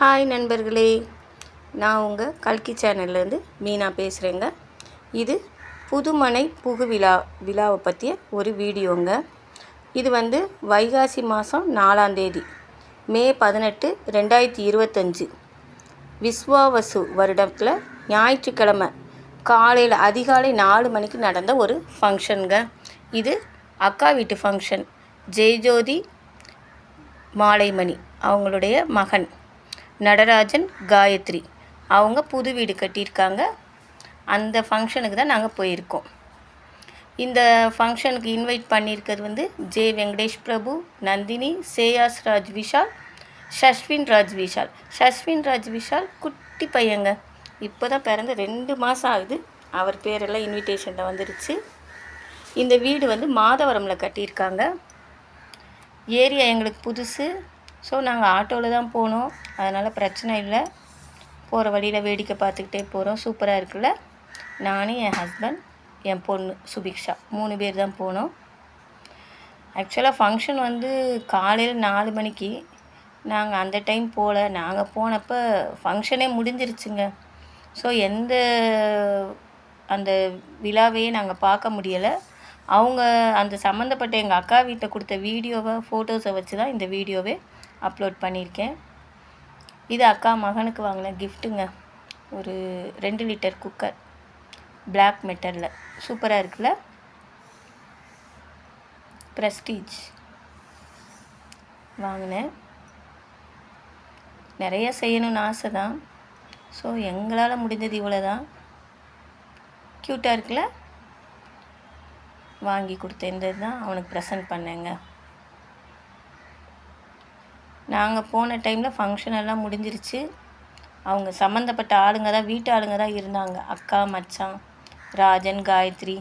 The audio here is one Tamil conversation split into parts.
ஹாய் நண்பர்களே. நான் உங்கள் கல்கி சேனல்லேருந்து மீனா பேசுகிறேங்க இது புதுமனை புகு விழா விழாவை பற்றிய ஒரு வீடியோங்க. இது வந்து வைகாசி மாதம் நாலாந்தேதி மே பதினெட்டு ரெண்டாயிரத்தி இருபத்தஞ்சி. விஸ்வாவசு வருடத்தில் ஞாயிற்றுக்கிழமை காலையில் அதிகாலை நாலு மணிக்கு நடந்த ஒரு ஃபங்க்ஷனுங்க. இது அக்கா வீட்டு ஃபங்க்ஷன். ஜெயஜோதி மாலைமணி அவங்களுடைய மகன். நடராஜன் காயத்ரி. அவங்க புது வீடு கட்டியிருக்காங்க. அந்த ஃபங்க்ஷனுக்கு தான் நாங்கள் போயிருக்கோம். இந்த ஃபங்க்ஷனுக்கு இன்வைட் பண்ணியிருக்கிறது வந்து ஜே வெங்கடேஷ் பிரபு நந்தினி சேயாஸ் ராஜ் விஷால் ஷஷ்வின் ராஜ் விஷால் ஷஷ்வின் ராஜ் விஷால் குட்டி பையங்க. இப்போ தான் பிறந்து ரெண்டு மாதம் ஆகுது. அவர் பேரெல்லாம் இன்விடேஷனில் வந்துருச்சு. இந்த வீடு வந்து மாதவரமில் கட்டியிருக்காங்க. ஏரியா எங்களுக்கு புதுசு. ஸோ நாங்கள் ஆட்டோவில் தான் போனோம். அதனால் பிரச்சனை இல்லை. போகிற வழியில் வேடிக்கை பார்த்துக்கிட்டே போகிறோம் சூப்பராக இருக்குல்ல? நானும் என் ஹஸ்பண்ட் என் பொண்ணு சுபிக்ஷா. மூணு பேர் தான் போனோம். ஆக்சுவலாக ஃபங்க்ஷன் வந்து காலையில் நாலு மணிக்கு. நாங்கள் அந்த டைம் போகல நாங்கள் போனப்போ ஃபங்க்ஷனே முடிஞ்சிருச்சுங்க. ஸோ எந்த அந்த விழாவையே நாங்கள் பார்க்க முடியலை. அவங்க அந்த சம்மந்தப்பட்ட எங்கள் அக்கா வீட்டில் கொடுத்த வீடியோவை ஃபோட்டோஸை வச்சு தான் இந்த வீடியோவே அப்லோட் பண்ணியிருக்கேன். இது அக்கா மகனுக்கு வாங்கின கிஃப்ட்டுங்க ஒரு ரெண்டு லிட்டர் குக்கர் பிளாக் மெட்டலில் சூப்பராக இருக்குல்ல? ப்ரெஸ்டீஜ் வாங்கினேன். நிறைய செய்யணும்னு ஆசை தான் ஸோ எங்களால் முடிஞ்சது இவ்வளோ தான் க்யூட்டாக இருக்குல்ல? வாங்கி கொடுத்த இந்த தான் அவனுக்கு ப்ரெசன்ட் பண்ணேங்க. நாங்கள் போன டைமில் ஃபங்க்ஷன் எல்லாம் முடிஞ்சிருச்சு. அவங்க சம்மந்தப்பட்ட ஆளுங்க தான் வீட்டு ஆளுங்க தான் இருந்தாங்க. அக்கா மச்சான் ராஜன் காயத்ரி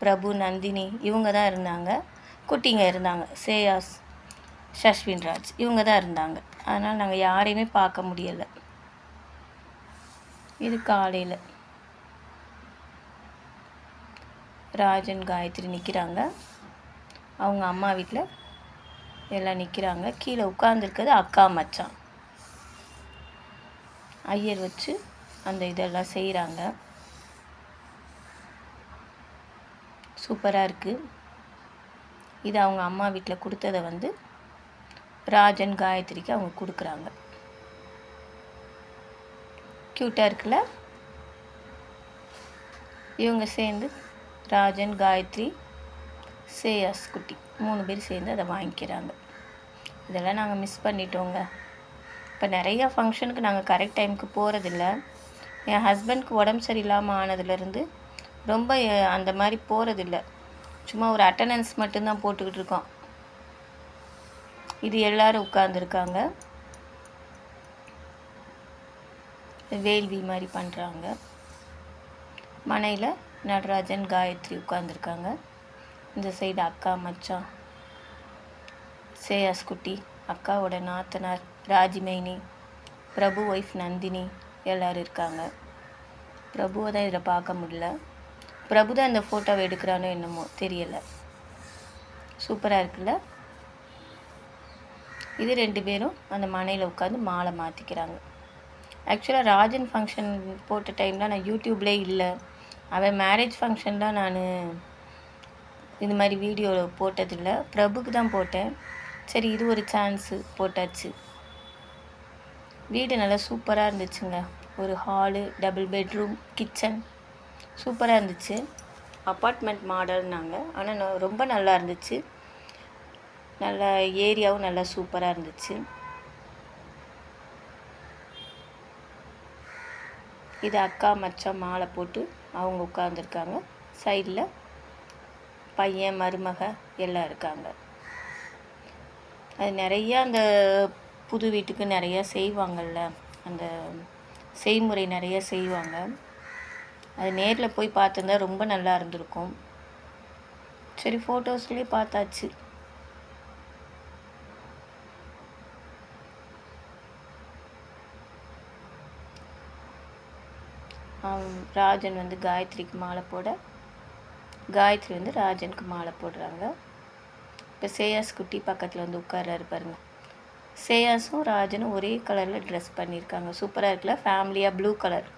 பிரபு நந்தினி இவங்க தான் இருந்தாங்க. குட்டிங்க இருந்தாங்க. சேயாஸ் ஷஷ்வின் ராஜ் இவங்க தான் இருந்தாங்க. அதனால் நாங்கள் யாரையுமே பார்க்க முடியலை. இது காலையில். ராஜன் காயத்ரி நிற்கிறாங்க அவங்க அம்மா வீட்டில் எல்லாம் நிற்கிறாங்க கீழே உட்காந்துருக்கிறது அக்கா மச்சான். ஐயர் வச்சு அந்த இதெல்லாம் செய்கிறாங்க சூப்பராக இருக்குது இது அவங்க அம்மா வீட்டில் கொடுத்ததை வந்து ராஜன் காயத்ரிக்கு அவங்க கொடுக்குறாங்க. க்யூட்டாக இருக்குல்ல? இவங்க சேர்ந்து ராஜன் காயத்ரி சேயாஸ் குட்டி. மூணு பேர் சேர்ந்து அதை வாங்கிக்கிறாங்க. இதெல்லாம் நாங்கள் மிஸ் பண்ணிட்டோங்க. இப்போ நிறையா ஃபங்க்ஷனுக்கு நாங்கள் கரெக்ட் டைமுக்கு போகிறதில்ல என் ஹஸ்பண்ட்க்கு உடம்பு சரியில்லாமல் ஆனதுலேருந்து ரொம்ப அந்த மாதிரி போகிறதில்ல சும்மா ஒரு அட்டண்டன்ஸ் மட்டும்தான் போட்டுக்கிட்டு இருக்கோம். இது எல்லாரும் உட்காந்துருக்காங்க வேள்வி மாதிரி பண்ணுறாங்க மனையில் நடராஜன் காயத்ரி உட்காந்துருக்காங்க இந்த சைடு அக்கா மச்சான். சேயாஸ் குட்டி அக்காவோட நாத்தனார் ராஜிமைனி பிரபு ஒய்ஃப் நந்தினி எல்லோரும் இருக்காங்க. பிரபுவை தான் இதில் பார்க்க முடியல. பிரபு தான் இந்த ஃபோட்டோவை எடுக்கிறானோ என்னமோ தெரியலை. சூப்பராக இருக்குல்ல? இது ரெண்டு பேரும் அந்த மனையில் உட்காந்து மாலை மாற்றிக்கிறாங்க ஆக்சுவலாக ராஜன் ஃபங்க்ஷன் போட்ட டைமில் நான் யூடியூப்லேயே இல்லை. அவன் மேரேஜ் ஃபங்க்ஷன்லாம் நான் இந்த மாதிரி வீடியோ போட்டதில்லை. பிரபுக்கு தான் போட்டேன். சரி இது ஒரு சான்ஸு போட்டாச்சு. வீடு நல்லா சூப்பராக இருந்துச்சுங்க. ஒரு ஹாலு டபுள் பெட்ரூம் கிச்சன். சூப்பராக இருந்துச்சு. அப்பார்ட்மெண்ட் மாடல்னாங்க. ஆனால் ரொம்ப நல்லா இருந்துச்சு. நல்ல ஏரியாவும் நல்லா சூப்பராக இருந்துச்சு. இது அக்கா மச்சான் மாலை போட்டு அவங்க உட்காந்துருக்காங்க சைடில் பையன் மருமக எல்லாம் இருக்காங்க. அது நிறையா அந்த புது வீட்டுக்கு நிறையா செய்வாங்கள்ல அந்த செய்முறை நிறையா செய்வாங்க. அது நேரில் போய் பார்த்துருந்தா ரொம்ப நல்லா இருந்திருக்கும். சரி ஃபோட்டோஸ்லேயே பார்த்தாச்சு. ராஜன் வந்து காயத்ரிக்கு மாலை போட காயத்ரி வந்து ராஜனுக்கு மாலை போடுறாங்க. இப்போ சேயாஸ் குட்டி பக்கத்தில் வந்து உட்கார்றாரு பாருங்க. சேயாஸும் ராஜனும் ஒரே கலரில் ட்ரெஸ் பண்ணியிருக்காங்க. சூப்பராக இருக்குல்ல? ஃபேமிலியாக ப்ளூ கலர்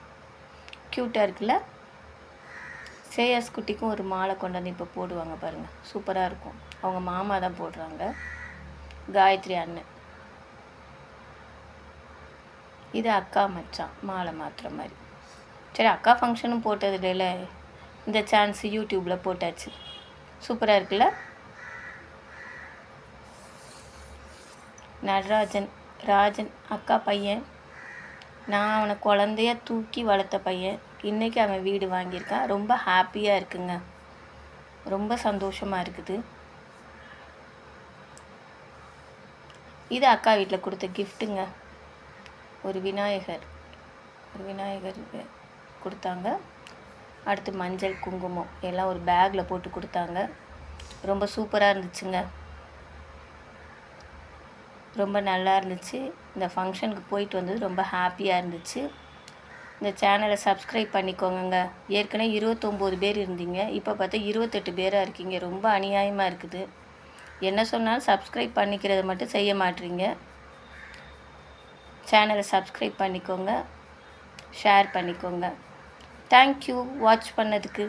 க்யூட்டாக இருக்குல்ல? சேயாஸ் குட்டிக்கும் ஒரு மாலை கொண்டு வந்து இப்போ போடுவாங்க பாருங்கள் சூப்பராக இருக்கும். அவங்க மாமா தான் போடுறாங்க. காயத்ரி அண்ணன். இது அக்கா மச்சான். மாலை மாற்றுற மாதிரி. சரி அக்கா ஃபங்க்ஷனும் போட்டது இல்லை இந்த சான்ஸ் யூடியூப்பில் போட்டாச்சு. சூப்பராக இருக்குல்ல? நடராஜன் ராஜன் அக்கா பையன். நான் அவனை குழந்தைய தூக்கி வளர்த்த பையன். இன்றைக்கி அவன் வீடு வாங்கியிருக்கான். ரொம்ப ஹாப்பியாக இருக்குங்க. ரொம்ப சந்தோஷமாக இருக்குது. இது அக்கா வீட்டில் கொடுத்த கிஃப்ட்டுங்க ஒரு விநாயகர். ஒரு விநாயகர் கொடுத்தாங்க. அடுத்து மஞ்சள் குங்குமம் எல்லாம் ஒரு பேக்கில் போட்டு கொடுத்தாங்க. ரொம்ப சூப்பராக இருந்துச்சுங்க. ரொம்ப நல்லா இருந்துச்சு. இந்த ஃபங்க்ஷனுக்கு போயிட்டு வந்தது ரொம்ப ஹாப்பியாக இருந்துச்சு. இந்த சேனலை சப்ஸ்கிரைப் பண்ணிக்கோங்கங்க. ஏற்கனவே இருபத்தொம்போது பேர் இருந்தீங்க. இப்போ பார்த்தா இருபத்தெட்டு பேராக இருக்கீங்க. ரொம்ப அநியாயமாக இருக்குது. என்ன சொன்னாலும் சப்ஸ்கிரைப் பண்ணிக்கிறத மட்டும் செய்ய மாட்டீங்க. சேனலை சப்ஸ்கிரைப் பண்ணிக்கோங்க. ஷேர் பண்ணிக்கோங்க. தேங்க்யூ வாட்ச் பண்ணதுக்கு.